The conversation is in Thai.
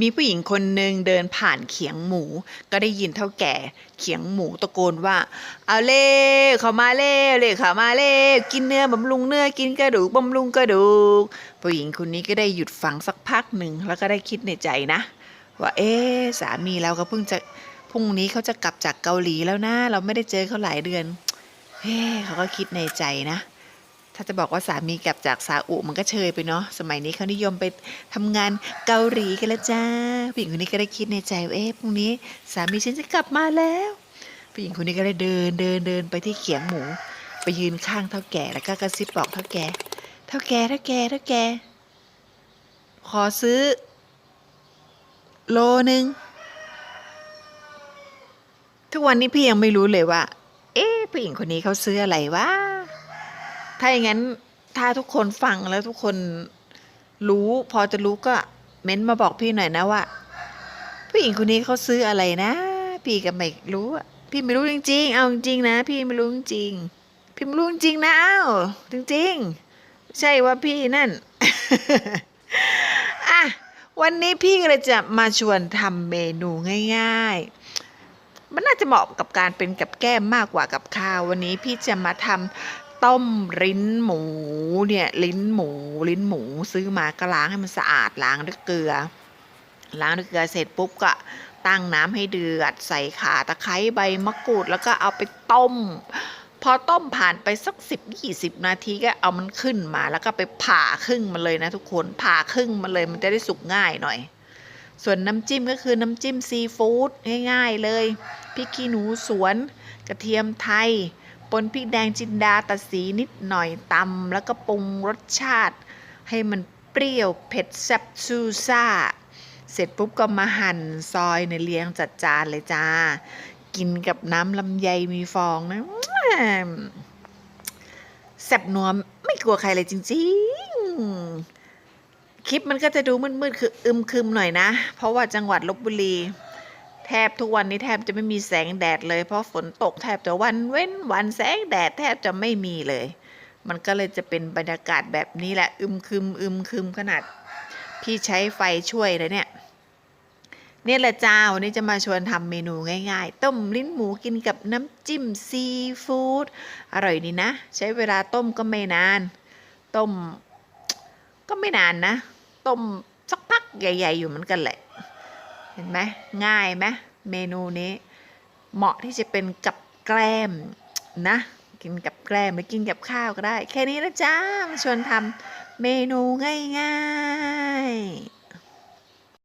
มีผู้หญิงคนหนึ่งเดินผ่านเขียงหมู ก็ได้ยินเท่าแก่เขียงหมูตะโกนว่า เอาเล่เขามาเล่เล่เขามาเล่กินเนื้อบำรุงเนื้อกินกระดูกบำรุงกระดูก ผู้หญิงคนนี้ก็ได้หยุดฟังสักพักหนึ่งแล้วก็ได้คิดในใจนะ ว่าเอ๊สามีเราก็เพิ่งจะพรุ่งนี้เขาจะกลับจากเกาหลีแล้วนะ เราไม่ได้เจอเขาหลายเดือนเฮ้เขาก็คิดในใจนะ ถ้าจะบอกว่าสามีกลับจากซาอุมันก็เชยไปเนาะสมัยนี้เขานิยมไปทำงานเกาหลีกันแล้วจ้าผู้หญิงคนนี้ก็ได้คิดในใจว่าเอ๊ะพรุ่งนี้สามีฉันจะกลับมาแล้วผู้หญิงคนนี้ก็ได้เดินเดินเดินไปที่เขียงหมู ไปยืนข้างเท่าแก่แล้วก็กระซิบบอกเท่าแก่เท่าแก่เท่าแก่เท่าแก่ขอซื้อ โลหนึ่งทุกวันนี้พี่ยังไม่รู้เลยว่า เอ๊ะผู้หญิงคนนี้เขาซื้ออะไรวะ ถ้าอย่างนั้นถ้าทุกคนฟังแล้วทุกคนรู้พอจะรู้ก็เม้นมาบอกพี่หน่อยนะว่า ผู้หญิงคนนี้เขาซื้ออะไรนะ พี่ก็ไม่รู้พี่ไม่รู้จริง ๆ เอาจริงๆนะ พี่ไม่รู้จริงพี่ไม่รู้จริงนะเอ้าจริงๆ ใช่ว่าพี่นั่นอะวันนี้พี่ก็เลยจะมาชวนทำเมนูง่ายๆ มันน่าจะเหมาะกับการเป็นกับแก้มมากกว่ากับข้าว วันนี้พี่จะมาทำ ต้มลิ้นหมูเนี่ยลิ้นหมู ลิ้นหมูซื้อมาก็ล้างให้มันสะอาดล้างด้วยเกลือ ล้างด้วยเกลือเสร็จปุ๊บก็ตั้งน้ำให้เดือดใส่ข่าตะไคร้ใบมะกรูดแล้วก็เอาไปต้ม พอต้มผ่านไปสักสิบยี่สิบนาทีก็เอามันขึ้นมา แล้วก็ไปผ่าครึ่งมันเลยนะทุกคนผ่าครึ่งมันเลยมันจะได้สุกง่ายหน่อย ส่วนน้ำจิ้มก็คือน้ำจิ้มซีฟู้ดง่ายๆเลยพริกขี้หนูสวน กระเทียมไทย ปนพริกแดงจินดาตัดสีนิดหน่อยตำแล้วก็ปรุงรสชาติ ให้มันเปรี้ยวเผ็ดแซ่บซูซ่า เสร็จปุ๊บก็มาหั่นซอยในเรียงจัดจานเลยจ้า กินกับน้ำลำไยมีฟองนะแซ่บนัวไม่กลัวใครเลยจริง ๆ คลิปมันก็จะดูมืดๆคืออึมครึมหน่อยนะ เพราะว่าจังหวัดลบบุรี แทบทุกวันนี้แทบจะไม่มีแสงแดดเลย เพราะฝนตกแทบจะวันเว้นวันแสงแดดแทบจะไม่มีเลย มันก็เลยจะเป็นบรรยากาศแบบนี้แหละ อึมครึมอึมครึมขนาด พี่ใช้ไฟช่วยเลยเนี่ยเนี่ยแหละจ้าวันนี้จะมาชวนทำเมนูง่ายๆ ต้มลิ้นหมูกินกับน้ำจิ้มซีฟู้ดอร่อยดีนะ ใช้เวลาต้มก็ไม่นาน ต้มก็ไม่นานนะ ต้มสักพักใหญ่ ๆ อยู่เหมือนกันแหละ เห็นไหมง่ายไหมเมนูนี้ เหมาะที่จะเป็นกับแกล้มนะ กินกับแกล้มหรือกินกับข้าวก็ได้ แค่นี้นะจ้ามาชวนทำเมนูง่ายๆ